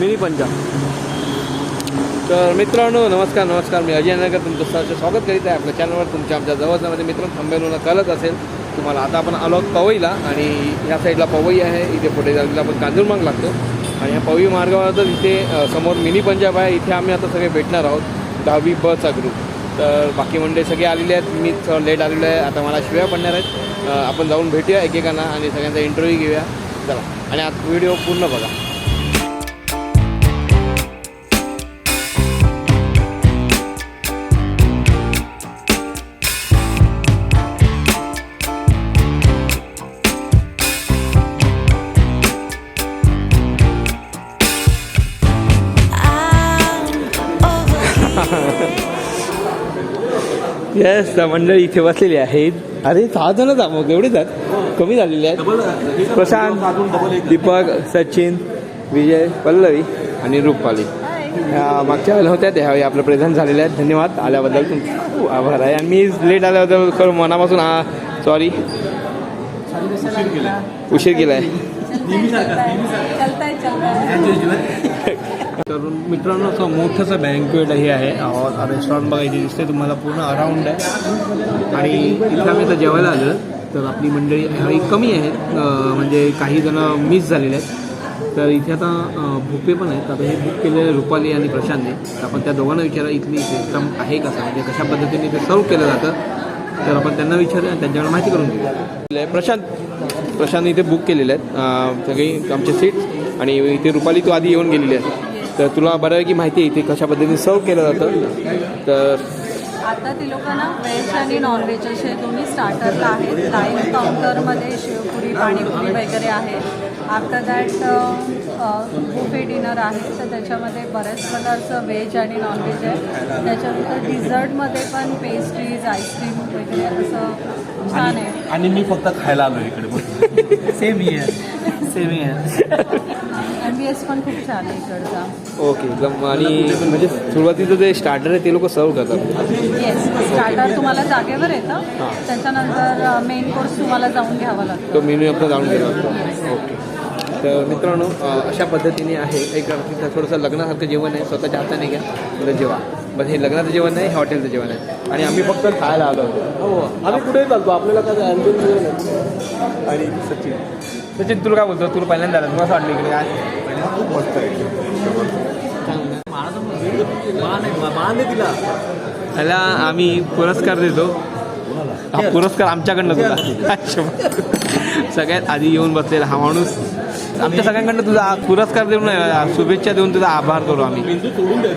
Mini Punjab तर मित्रांनो नमस्कार नमस्कार. मी अजय नगर तुमचं सहर्ष स्वागत करीत आहे आपल्या चॅनलवर तुमच्या आमच्या जवळजवळमध्ये मित्र थांबेलून कळत असेल. तुम्हाला आता आपण आलो पवईला आणि ह्या साईडला पवई आहे. इथे पुढे जायला आपण कांजूरमार्ग लागतो. आणि ह्या पवई मार्गावर तर इथे समोर मिनी पंजाब आहे. इथे आम्ही आता सगळे भेटणार आहोत. दहावी बचा ग्रुप तर बाकी मंडळी सगळे आलेले आहेत. मी थोडं लेट आलेलो आहे. आता मला शिव्या पडणार आहेत. आपण जाऊन भेटूया एकेकांना आणि सगळ्यांचा इंटरव्ह्यू घेऊया. चला. आणि आता व्हिडिओ पूर्ण बघा. येस मंडळी इथे बसलेली आहेत. अरे सहा जणच मग एवढेच आहेत कमी झालेले आहेत. प्रशांत दीपक सचिन विजय पल्लवी आणि रूपपाली ह्या मागच्या वेळेला होत्या त्यावेळी आपलं प्रेझेंट झालेले आहेत धन्यवाद आल्याबद्दल तुमचे खूप आभार आहे. आणि मी लेट आल्याबद्दल खरं मनापासून हा सॉरी उशीर केला आहे चलताय तर मित्रांनो असं मोठंसं बँकवेट हे आहे. रेस्टॉरंट बघा इथे दिसते तुम्हाला पूर्ण अराऊंड आहे. आणि इथं आम्ही आता जेवायला आलं तर आपली मंडळी ह्यावेळी कमी आहेत म्हणजे काही जण मिस झालेले आहेत. तर इथे आता अं, भुके पण आहेत. आता हे बुक केलेले रुपाली आणि प्रशांतने. आपण त्या दोघांना विचारा इथली सिस्टम आहे कसं म्हणजे कशा पद्धतीने ते सर्व केलं जातं? तर आपण त्यांना विचारूया आणि त्यांच्याकडे माहिती करून घेऊया. प्रशांत. प्रशांत इथे बुक केलेले आहेत. सगळी आमचे सीट्स आणि इथे रुपाली तू आधी येऊन गेलेली आहे. तर तुला बऱ्यापैकी माहिती आहे इथे कशा पद्धतीने सर्व केलं जातं. तर आता ती लोकांना व्हेज आणि नॉनव्हेज असे दोन्ही स्टार्टरला आहेत. लाईव्ह काउंटरमध्ये शेवपुरी पाणीपुरी वगैरे आहे. आफ्टर दॅट बुफे डिनर आहे. तर त्याच्यामध्ये बऱ्याच प्रकारचं व्हेज आणि नॉनव्हेज आहे. त्याच्यानंतर डिझर्टमध्ये पण पेस्ट्रीज आईस्क्रीम वगैरे असं छान आहे. आणि मी फक्त खायला आलो इकडे. Same year same year yes पण खूप छान आहे इकडचा. ओके एकदम आणि म्हणजे सुरुवातीचं जे स्टार्टर आहे ते लोक सर्व करतात. येस स्टार्टर तुम्हाला जागेवर येतं. त्याच्यानंतर मेन कोर्स तुम्हाला जाऊन घ्यावा लागतो. तो मेन्यू आपला जाणून घ्यावा लागतो. ओके. तर मित्रांनो अं, अशा पद्धतीने आहे. एक तिथं थोडंसं लग्नासारखं जेवण आहे. स्वतःच्या हाताने घ्या. बरं जेवा. बस हे लग्नाचं जेवण नाही हे हॉटेलचं जेवण आहे. आणि आम्ही फक्त खायला आलो होतो हो आम्ही कुठेही चालतो. आपल्याला काय ॲम्बियन्स आणि सचिन. सचिन तुला काय बोलतो? तुला पहिल्यांदा आलं तुला असं वाटलं इकडे. काय खूप मस्त आहे. दिला त्याला आम्ही पुरस्कार देतो. हा पुरस्कार आमच्याकडनं सगळ्यात आधी येऊन बसलेला हा माणूस. आमच्या सगळ्यांकडनं तुझा पुरस्कार देऊन नाही, शुभेच्छा देऊन तुझा आभार करू आम्ही.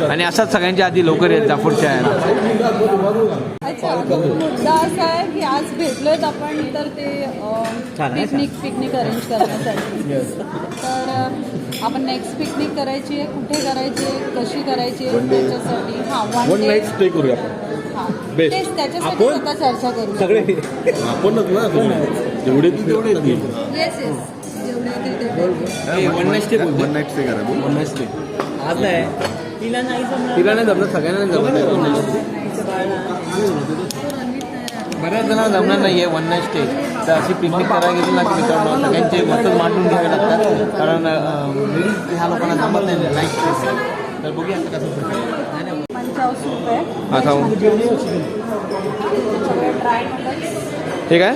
आणि असाच सगळ्यांच्या आधी लवकर येत जा पुढच्या यायला अच्छा मुद्दा असा आहे की आज भेटलोय आपण तर ते पिकनिक पिकनिक अरेंज करण्यासाठी. तर आपण नेक्स्ट पिकनिक करायची आहे कुठे करायची आहे कशी करायची आहे त्याच्यासाठी. हां वन नाईट स्टे करूया आपण. हां. तेच त्याच्यासाठी? आता चर्चा करू सगळे. आपणच ना जेवढे तू तेवढे yes yes one night stay one night stay करा वन नाईट स्टे तिला नाही जमलं सगळ्यांना नाही जमलं बऱ्याच जणांना जमणार नाही आहे वन नाईट स्टे तर अशी पिकनिक करायला गेली ना की मित्रांनो सगळ्यांचे मतच मांडून घ्यावे लागतात. कारण लेडीज ह्या लोकांना जमत नाही नाईट स्टे तर बघूया आता कसं होतं. पंचाव हे काय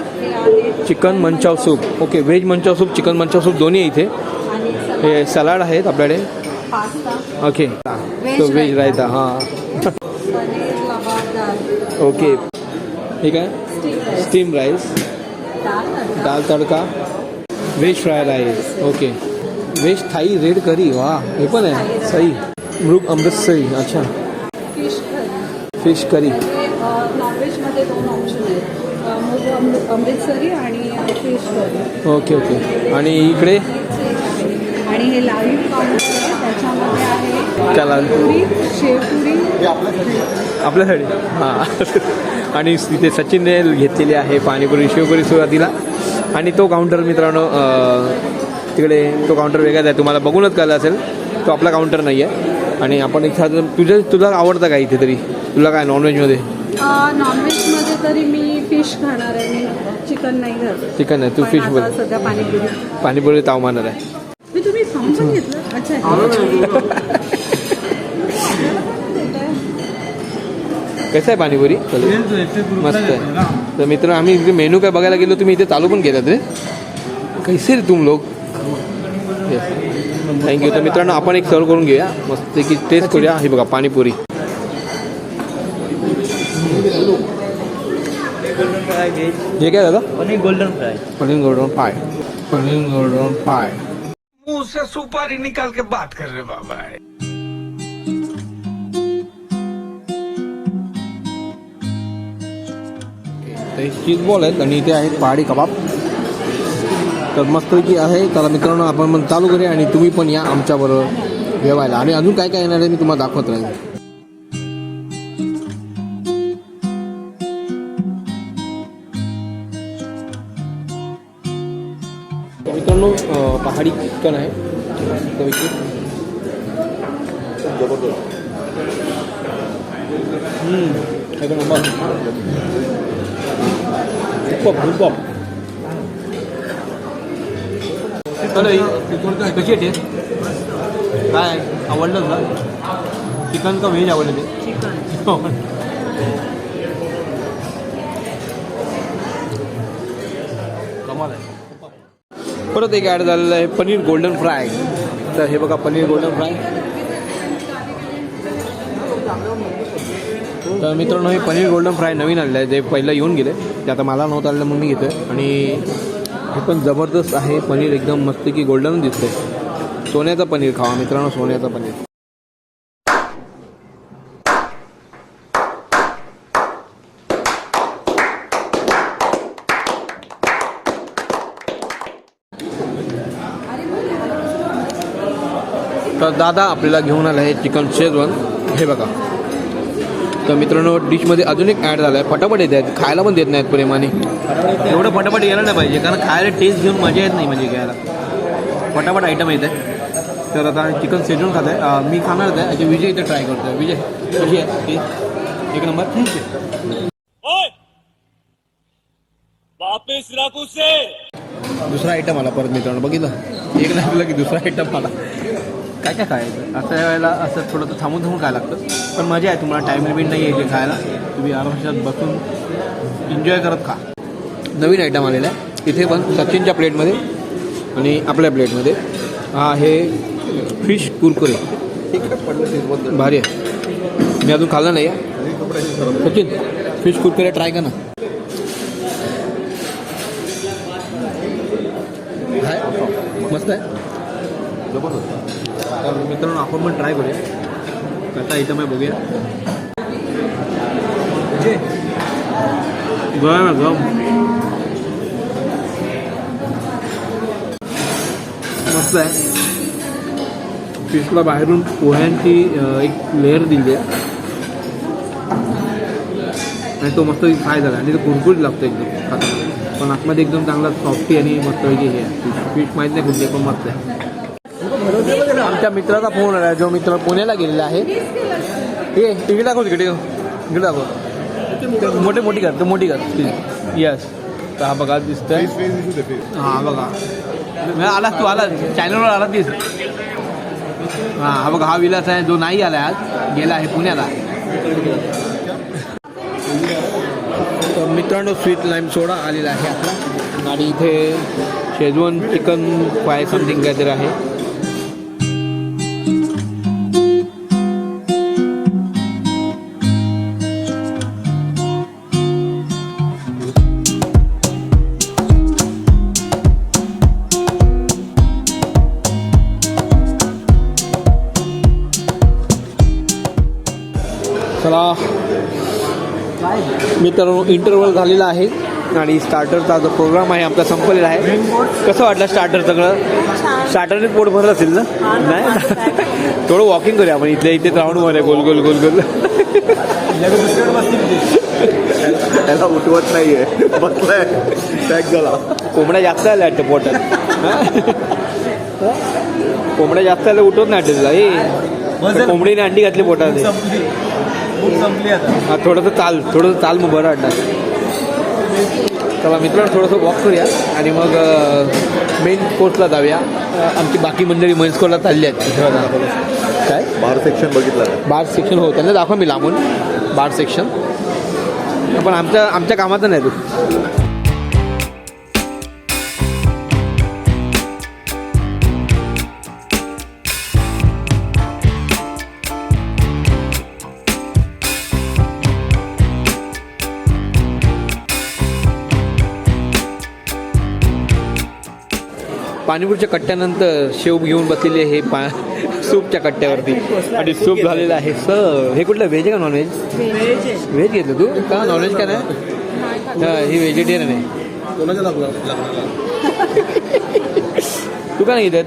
chicken manchow soup okay veg manchow soup chicken manchow soup दोन्ही आहे इथे. हे सलाड आहेत आपल्याकडे. ओके तो व्हेज रायता. हाँ. ओके ठीक आहे? Steam rice dal tadka. Veg fry rice okay veg Thai red curry वा हे पण आहे. सही. मृग अमृतसरी. अच्छा. Fish curry. नॉनव्हेजमध्ये दोन ऑप्शन आहेत. अमृतसरी आणि फिश करी. Okay okay. आणि इकडे? आणि हे लाईव्ह आहे. त्याच्यामध्ये आहे त्याला पुरी शेवपुरी. आपल्यासाठी. हां. आणि तिथे सचिनने घेतलेली आहे पाणीपुरी शिवपुरी सुरुवातीला. आणि तो काउंटर मित्रांनो तिकडे तो काउंटर वेगळाच आहे. तुम्हाला बघूनच कळलं असेल तो आपला काउंटर नाही आहे आणि आपण एखादं तुझं तुला आवडतं का इथे तरी? तुला काय नॉनव्हेजमध्ये नॉनव्हेजमध्ये तरी मी फिश खाणार आहे मी. चिकन नाही खात. चिकन आहे तू पण फिश आता बोल सध्या पाणीपुरी. पाणीपुरी ताव मारणार आहे. मी तुम्ही आमचं घेतलं? अच्छा. कसं आहे पाणीपुरी? मस्त आहे. तर मित्र आम्ही इथे मेनू काय बघायला गेलो तुम्ही इथे चालू पण केलं रे. कैसे रे तुम लोग? थँक्यू तर मित्रांनो आपण एक सर्व करून घेऊया. मस्त की टेस्ट करूया. हे बघा पाणीपुरी. हे. काय दादा? Paneer golden fry paneer golden fry paneer golden fry मुंह से सुपारी निकाल के बात कर रहे बाबा। ते चीज बॉल आहेत आणि इथे आहेत पहाडी कबाब. तर मस्तपैकी आहे. तर मित्रांनो आपण मग चालू करूया आणि तुम्ही पण या आमच्याबरोबर जेवायला. आणि अजून काय काय येणार आहे मी तुम्हाला दाखवत राहील पहाडी चिकन आहे मस्तपैकी जबरदस्त हम्म, एक नंबर खूप खूप कशी आहे टेस्ट काय आवडलं ना चिकन का व्हेज आवडलं ते कमाल परत एक ॲड झालेलं आहे पनीर गोल्डन फ्राय तर हे बघा पनीर गोल्डन फ्राय तर मित्रांनो हे पनीर गोल्डन फ्राय नवीन आलेलं आहे जे पहिलं येऊन गेले. ते आता मला नव्हतं आलेलं मग मी घेतो आणि हे पण जबरदस्त आहे पनीर एकदम मस्त की गोल्डन दिसतंय. सोन्याचं पनीर खावा मित्रांनो सोन्याचं पनीर. तर दादा आपल्याला घेऊन आलं आहे चिकन शेजवान. हे बघा. तर मित्रांनो डिशमध्ये अजून एक ॲड झाला आहे फटाफट येत आहेत. खायला पण देत नाहीत प्रेमाने. एवढं फटाफट यायला नाही पाहिजे कारण खायला टेस्ट घेऊन मजा येत नाही म्हणजे घ्यायला. फटाफट आयटम येत आहे तर आता चिकन शेजवान खात आहे मी खाणार आहे याचे विजय इथे ट्राय करतो आहे विजय कशी आहे? ती एक नंबर. ठीक आहे. दुसरा आयटम आला परत मित्रांनो. बघितलं? एक नाही की दुसरा आयटम आला. काय काय खायचं? असं वेळेला असं थोडंसं थांबून थांबून खायला लागतं. पण मजा आहे तुम्हाला टाईम लिमिट नाही आहे इथे खायला. तुम्ही आरामशात बसून एन्जॉय करत खा. नवीन आयटम आलेला आहे. इथे पण सचिनच्या प्लेटमध्ये आणि आपल्या प्लेटमध्ये. हा हे फिश कुरकुरे. भारी आहे. मी अजून खाल्लं नाही आहे सचिन फिश कुरकुरे ट्राय कर ना. मस्त आहे? तर मित्रांनो आपण पण ट्राय करूया. कसा आयटम आहे बघूया. गम आहे, गम मस्त आहे. फिशला बाहेरून पोह्यांची एक लेअर दिली आहे. आणि तो मस्त फ्राय झाला. आणि तो कुरकुरीत लागतो एकदम. खाताना पण आतमध्ये एकदम चांगला सॉफ्टी आणि मस्त हे आहे. फिश फिश माहीत नाही कुठली पण मस्त आहे. आमच्या मित्राचा फोन आला जो मित्र पुण्याला गेलेला आहे. आहे तिकडे दाखव तिकडे इकडे दाखव. मोठी मोठी कर तर मोठी कर यस तर हा बघा दिसतंय. हा बघा. नाही, आला तू आला. चॅनलवर आला तीस हा हा बघा हा विलास आहे जो नाही आला आज. गेला आहे पुण्याला. तर मित्रांनो स्वीट लाईम सोडा आलेला आहे आपला आणि इथे शेजवान चिकन फ्राय समथिंग काहीतरी आहे. चला. मित्रांनो इंटरव्हल झालेला आहे आणि स्टार्टरचा जो प्रोग्राम आहे आमचा संपलेला आहे. कसं वाटलं स्टार्टर सगळं? स्टार्टरने पोट भरलं असेल ना? नाही? थोडं वॉकिंग करूया आपण इथल्या इथे राऊंड वर आहे गोल गोल गोल. गोल त्याला उठवत नाहीये. बसलाय. पॅक झाला. कोंबड्या जास्त आल्या वाटतं पोटात. कोंबड्या जास्त आल्या उठवत नाही वाटतं तुला. ए कोंबडीने अंडी घातली पोटात. खूप संपली आता. हा थोडंसं चाल थोडंसं चाल मग बरं वाटणार. चला मित्रांनो थोडंसं वॉक करूया आणि मग मेन कोर्सला जाऊया. आमची बाकी मंडळी मेन्स कोर्सला चालली आहेत. काय? बार सेक्शन बघितलं बार सेक्शन हो त्यांना दाखवा मी लांबून. बार सेक्शन पण आमच्या आमच्या कामाचं नाही तू. पाणीपुरीच्या कट्ट्यानंतर शेव घेऊन बसलेले हे पा सूपच्या कट्ट्यावरती. आणि सूप झालेलं आहे. सर हे कुठलं व्हेज आहे का नॉनव्हेज व्हेज घेतलं तू? का नॉनव्हेज का नाही? हा, ही व्हेजिटेरियन आहे. तू का नाही घेत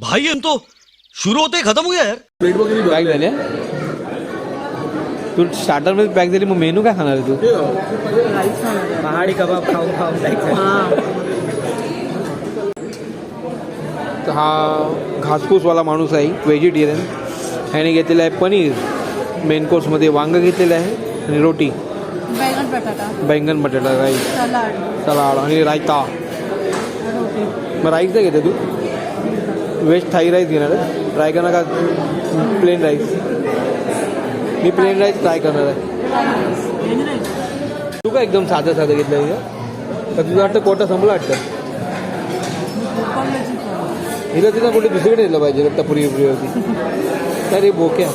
भाई तो शुरू होते ही खत्म हो गया यार। तू स्टार्टरमध्ये पॅक झाली मग मेनू काय खाणार आहे तू? पहाडी कबाब खाऊन खाऊन हा. घासपूसवाला माणूस आहे व्हेजिटेरियन ह्याने घेतलेलं आहे पनीर. मेन कोर्समध्ये वांगं घेतलेलं आहे आणि रोटी. बैगन बटाटा. बैंगन बटाटा राईस सलाड. सलाड आणि रायता. मग राईस नाही घेते तू? व्हेज थाई राईस घेणार आहे? ट्राय करणार का? प्लेन राईस मी प्लेन राईस ट्राय करणार आहे. तू का एकदम साधं साधं घेतलं? तर तुझं वाटतं कोटा संपलं वाटतं? हिला तिला कुठे दुसरीकडे दिलं पाहिजे रक्तापुरी होती. अरे बोक्या.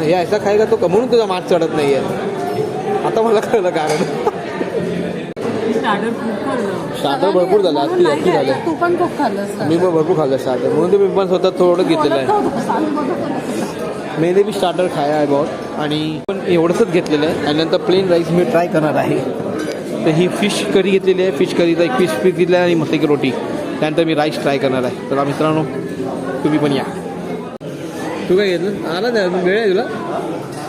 हे ऐसा खायला तो का म्हणून तुझा मार्क चढत नाही आहे आता मला कळलं कारण. स्टार्टर भरपूर झालं. अति अति झालं. तू पण खूप खाल्लंस मी पण भरपूर खाल्लं स्टार्टर म्हणून मी पण स्वतः थोडं घेतलेलं आहे. मैंने भी स्टार्टर खाया आहे बहुत. आणि पण एवढंच घेतलेलं आहे. आणि नंतर प्लेन राईस मी ट्राय करणार आहे. तर ही फिश करी घेतलेली आहे. फिश करीचा एक फिश पीस घेतला आहे आणि मस्त एक रोटी. त्यानंतर मी राईस ट्राय करणार आहे. तर मित्रांनो तुम्ही पण या. तू काय घेतलं? आला अजून. वेळ आहे तुला?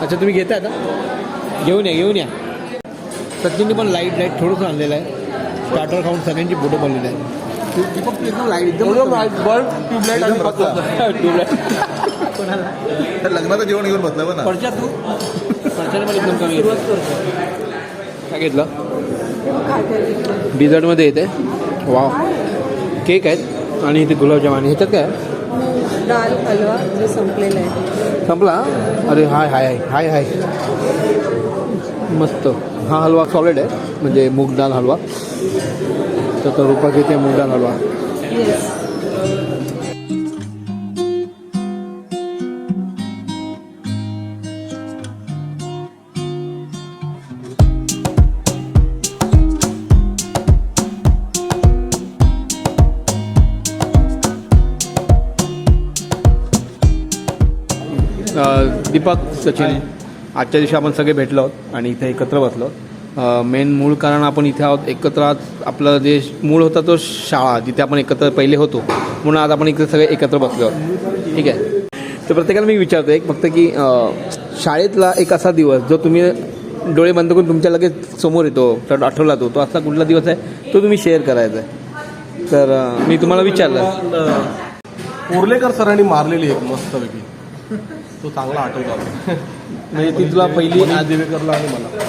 अच्छा तुम्ही घेताय आता? घेऊन या घेऊन या. सचिनने पण लाइट लाइट थोडंसं आणलेलं आहे. स्टार्टर खाऊन सगळ्यांची फोटो बनलेले आहे लाइट एकदम बल्ब ट्यूबलाईट आणि ट्यूबलाईट तर लग्नाचं जेवण घेऊन बसलं बघ ना. तू? एकदम कमी. काय घेतलं? डिझर्टमध्ये येते. वाव केक आहेत. आणि इथे गुलाबजाम आणि ह्याच्यात काय? दाल हलवा जे संपलेलं आहे. संपला? अरे हाय हाय हाय हाय हाय. मस्त. हा हलवा सॉलिड आहे. म्हणजे मूग डाळ हलवा. तर तो रुपा घेते मूग डाळ हलवा. दीपक सचिन आजच्या दिवशी आपण सगळे भेटलो आहोत आणि इथे एकत्र बसलो मेन मूळ कारण आपण इथे आहोत एकत्र आज आपलं जे मूळ होता तो शाळा जिथे आपण एकत्र पहिले होतो. म्हणून आज आपण इथे सगळे एकत्र बसलो आहोत. ठीक आहे? तर प्रत्येकाला मी विचारतो एक फक्त की शाळेतला एक असा दिवस जो तुम्ही डोळे बंद करून तुमच्या लगेच समोर येतो तर आठवला तो तो असा कुठला दिवस आहे तो तुम्ही शेअर करायचा आहे. तर मी तुम्हाला विचारलं. उर्लेकर सरांनी मारलेली एक मस्तपैकी. तो चांगला आठवतो म्हणजे ती तुला पहिली देवेकरला आणि मला.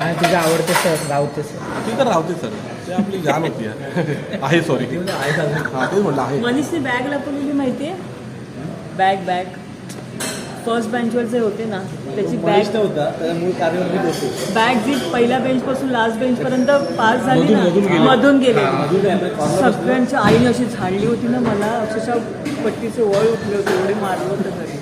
आणि तुझं आवडते सर रावते सर. ती तर राहते सर. ते आपली जाण होती. यार. आहे सॉरी हा तेच म्हटलं आहे. मनीषने बॅग लपवलेली माहितीये बॅग बॅग. फर्स्ट बेंचवर जे होते ना त्याची बॅग होता त्याचा मूळ कार्यक्रम होतो बॅग जी पहिल्या बेंच पासून लास्ट बेंच पर्यंत पास झाली ना मधून गेले. सगळ्यांच्या आईने अशी झाडली होती ना मला अक्षरशः पट्टीचे वळ उठले होते एवढे मारलं होतं घरी.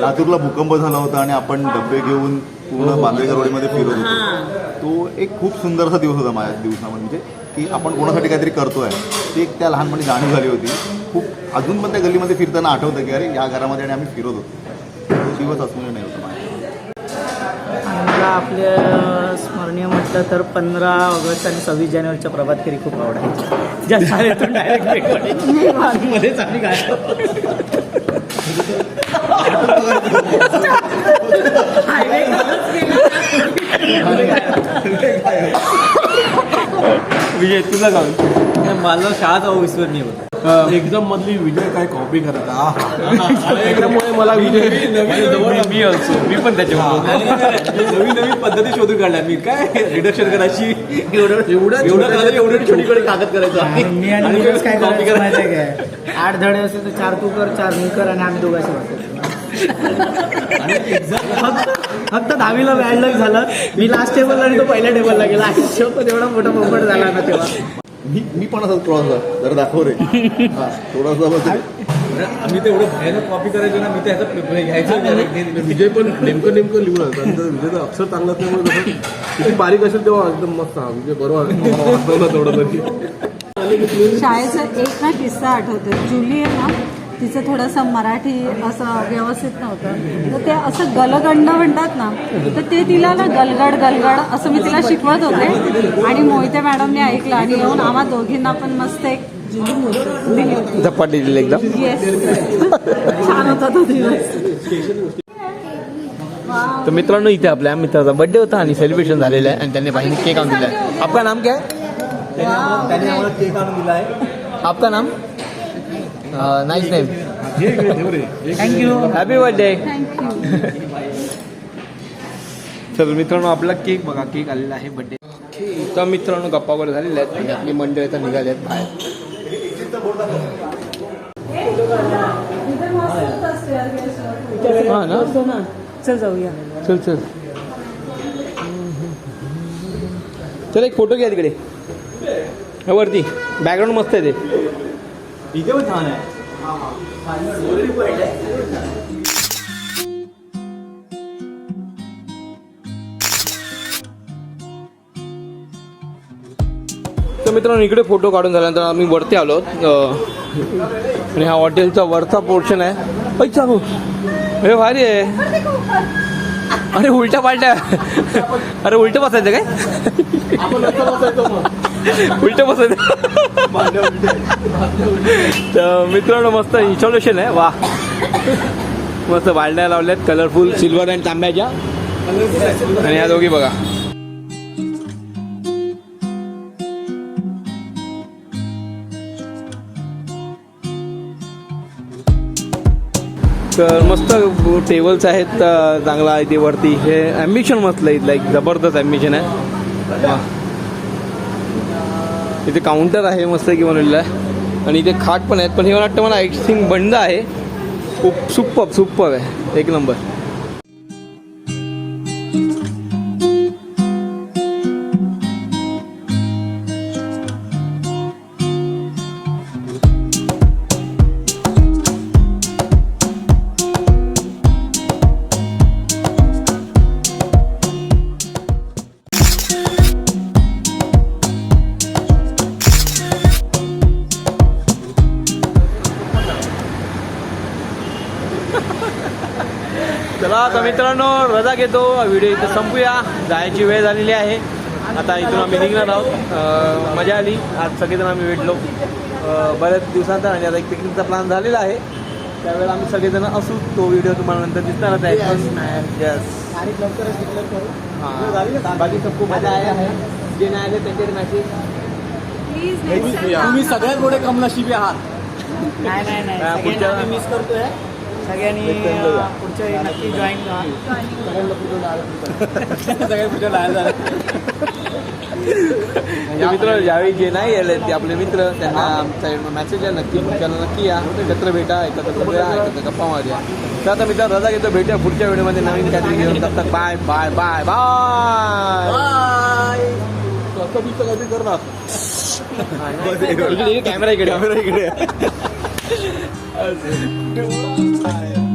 लातूरला भूकंप झाला होता. आणि आपण डबे घेऊन पूर्ण बांद्रेकर रोडमध्ये फिरत होतो. हा. तो एक खूप सुंदरसा दिवस होता माझ्या दिवसामध्ये. म्हणजे की आपण कोणासाठी काहीतरी करतोय. ती एक त्या लहानपणी जाणीव झाली होती. खूप अजून पण त्या गल्लीमध्ये फिरताना आठवतं की अरे या घरामध्ये आणि आम्ही फिरत होतो. तो दिवस असं नाही होता. मला आपल्या स्मरणीय म्हटलं तर पंधरा ऑगस्ट आणि सव्वीस जानेवारीच्या प्रभात फेरी खूप आवडायची. शाळेतून डायरेक्ट मध्येच आम्ही विजय तुला जाऊन मला शाळा विसरणी होत. एकदम मधली विजय काय कॉपी करत? आहा. त्याच्यामुळे मला विजय मी असो मी पण त्याच्यावर नवीन नवीन पद्धती शोधून काढल्या. मी काय रिडक्शन करायची? एवढं एवढं एवढं छोटीकडे कागद करायचं मी आणि काय copy करायचं काय? आठ धडे असेल तर चार तू कर चार मी कर आणि आम्ही दोघांशी फक्त फक्त दहावीला बॅड लक झालं. मी लास्ट टेबलला आणि तो पहिल्या टेबलला गेला. शेवट एवढा मोठा पोपट झाला ना तेव्हा. मी मी पण असं थोडासा जरा दाखव रे. हा, थोडासा रे. आम्ही ते एवढं भयानक कॉपी करायचो ना मी त्याचा पेपर घ्यायचो विजय पण नेमकं नेमकं लिहून नंतर विजयचं अक्षर चांगलं असल्यामुळे किती बारीक असेल तेव्हा एकदम मस्त. हा विजय बरोबर. वाटतं ना तेवढं तरी. शाळेचा एक ना किस्सा आठवतो जुली आहे ना तिचं थोडंसं मराठी असं व्यवस्थित नव्हतं. तर ते असं गलगंड म्हणतात ना तर ते तिला ना गलगड गलगड असं मी तिला शिकवत होते. आणि मोहिते मॅडमने ऐकलं आणि येऊन आम्हा दोघींना पण मस्त एक दिली होती. झपाटी दिली एकदम. येस छान होता तो दिवस. तर मित्रांनो इथे आपल्या मित्राचा बर्थडे होता आणि सेलिब्रेशन झालेलं आहे आणि त्यांनी बाईने केक आणून दिला आहे आपका नाम क्या है? त्याने आम्हाला केक आणून दिला आहे आपका नाम? Nice name thank you happy birthday चल मित्रांनो आपला केक बघा केक आलेला आहे बर्थडे तर मित्रांनो गप्पा वगैरे झालेल्या आहेत. आणि आपली मंडळी आता निघाली आहेत बाहेर. हा ना? चल जाऊया. चल चल चल. एक फोटो घ्या तिकडे. वरती. बॅकग्राऊंड मस्त आहे ते. इथे पण छान आहे तर मित्रांनो इकडे फोटो काढून झाल्यानंतर आम्ही वरती आलो. आणि हा हॉटेलचा वरचा पोर्शन आहे. ऐक चालू. हे भारी आहे. अरे उलट्या पालट्या. अरे उलट बसायचं काय? उलट बसायचं तर मित्रांनो मस्त इन्स्टॉलेशन आहे. वा मस्त बालड्या लावल्यात कलरफुल सिल्वर अँड तांब्याच्या. आणि या दोघी बघा. तर मस्त टेबल्स आहेत चांगला इथे वरती. हे ॲम्बिशन मस्त इथलं एक जबरदस्त ॲम्बिशन आहे. वा. इथे काउंटर आहे मस्त की बनवलेलं आहे. आणि इथे खाट पण आहेत. पण हे मला वाटतं मला आय थिंक बंद आहे. खूप सुप्पब सुप्पब आहे. एक नंबर मित्रांनो रजा घेतो. व्हिडिओ इथं संपूया. जायची वेळ झालेली आहे. आता इथून आम्ही निघणार आहोत. मजा आली. आज सगळेजण आम्ही भेटलो. बऱ्याच दिवसांचा आणि आता एक पिकनिकचा प्लॅन झालेला आहे. त्यावेळेला आम्ही सगळेजण असू. तो व्हिडिओ तुम्हाला नंतर दिसणारच आहे. हां. बाकी सबको मजा आया है जे नाही आले त्यांच्याकडे मॅसेज प्लीज तुम्ही सगळ्यात मोठे कमनशिबी आहात. नाही नाही पुढच्या- मिस करतोय. सगळ्यांनी पुढच्या नक्की जॉईन सगळ्या पुढच्या म्हणजे मित्र ज्यावेळी जे नाही आले ते आपले मित्र त्यांना आमचा मेसेज आहे नक्की पुढच्याला नक्की या. एकत्र भेटा एकत्र बोलूया एकत्र गप्पा मारूया. तर आता मित्र रजा घेतो भेटूया पुढच्या व्हिडिओमध्ये नवीन काहीतरी घेऊन. तक बाय बाय बाय बाय असं बिचं काहीतरी कर ना इकडे कॅमेरा इकडे. कॅमेरा इकडे